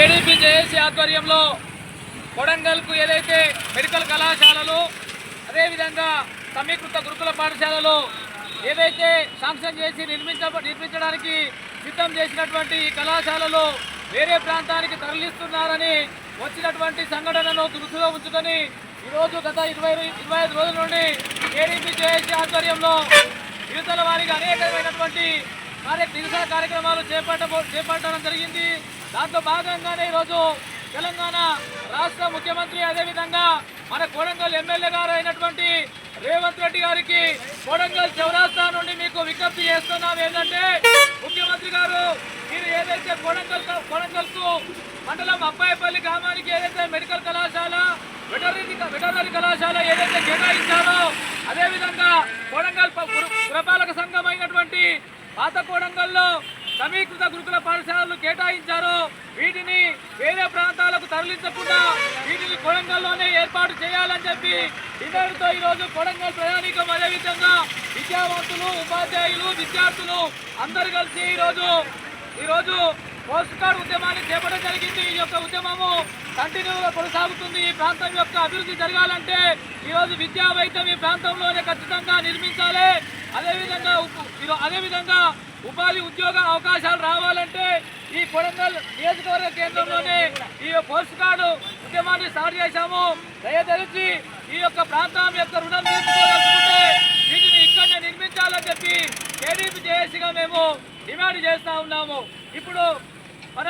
ADP JAC ఆధ్వర్యంలో కొడంగల్కు ఏదైతే medical కళాశాలలు అదేవిధంగా సమీకృత గురుకుల పాఠశాలలు ఏదైతే శాంక్షన్ చేసి నిర్మించ నిర్మించడానికి సిద్ధం చేసినటువంటి ఈ కళాశాలలు వేరే ప్రాంతానికి తరలిస్తున్నారని వచ్చినటువంటి సంఘటనను దృష్టిలో ఉంచుకొని ఈరోజు గత ఇరవై ఇరవై ఐదు రోజుల నుండి ఏడీపీ జేఏసీ ఆధ్వర్యంలో యువతల వారికి అనేకమైనటువంటి కార్య నిరసన కార్యక్రమాలు చేపట్ట చేపట్టడం జరిగింది. దాంతో భాగంగానే ఈరోజు తెలంగాణ రాష్ట్ర ముఖ్యమంత్రి అదేవిధంగా మన కోడంగల్ ఎమ్మెల్యే గారు అయినటువంటి రేవంత్ రెడ్డి గారికి కోడంగల్ చౌరాస్తా నుండి మీకు విజ్ఞప్తి చేస్తున్నాం. ఏంటంటే ముఖ్యమంత్రి గారు మీరు ఏదైతే కోడంగల్కు మండలం అబ్బాయిపల్లి గ్రామానికి ఏదైతే మెడికల్ కళాశాల వెటర్నరీ వెటర్నరీ కళాశాల ఏదైతే కేటాయించారో అదేవిధంగా కోడంగల్ ప- పురపాలక సంఘం అయినటువంటి పాత కోడంగల్లో సమీకృత గురుకుల పాఠశాలలు కేటాయించారు. వేరే ప్రాంతాలకు తరలించకుండా వీటిని కొడంగల్లోనే ఏర్పాటు చేయాలని చెప్పి ఇతరులతో ఈరోజు కొడంగల్ ప్రయాణికం అదేవిధంగా విద్యావంతులు ఉపాధ్యాయులు విద్యార్థులు అందరు కలిసి ఈరోజు ఈరోజు పోస్ట్ కార్డ్ ఉద్యమాన్ని చేపట్టడం జరిగింది. ఈ యొక్క ఉద్యమము కంటిన్యూగా కొనసాగుతుంది. ఈ ప్రాంతం యొక్క అభివృద్ధి జరగాలంటే ఈరోజు విద్యా వైద్యం ఈ ప్రాంతంలోనే ఖచ్చితంగా నిర్మించాలి. అదేవిధంగా అదేవిధంగా ఉపాధి ఉద్యోగ అవకాశాలు రావాలంటే ఈ కొడంగల్ నియోజకవర్గ కేంద్రంలోనే ఈ పోస్ట్ కార్డు ఉద్యమాన్ని స్టార్ట్ చేశాము. దయదలిచి ఈ యొక్క ప్రాంతం యొక్క రుణం తీర్చుకోవాలనుకుంటే వీటిని ఇక్కడనే నిర్మించాలని చెప్పి కేడీపీ జేఏసీగా మేము డిమాండ్ చేస్తా ఉన్నాము. ఇప్పుడు మన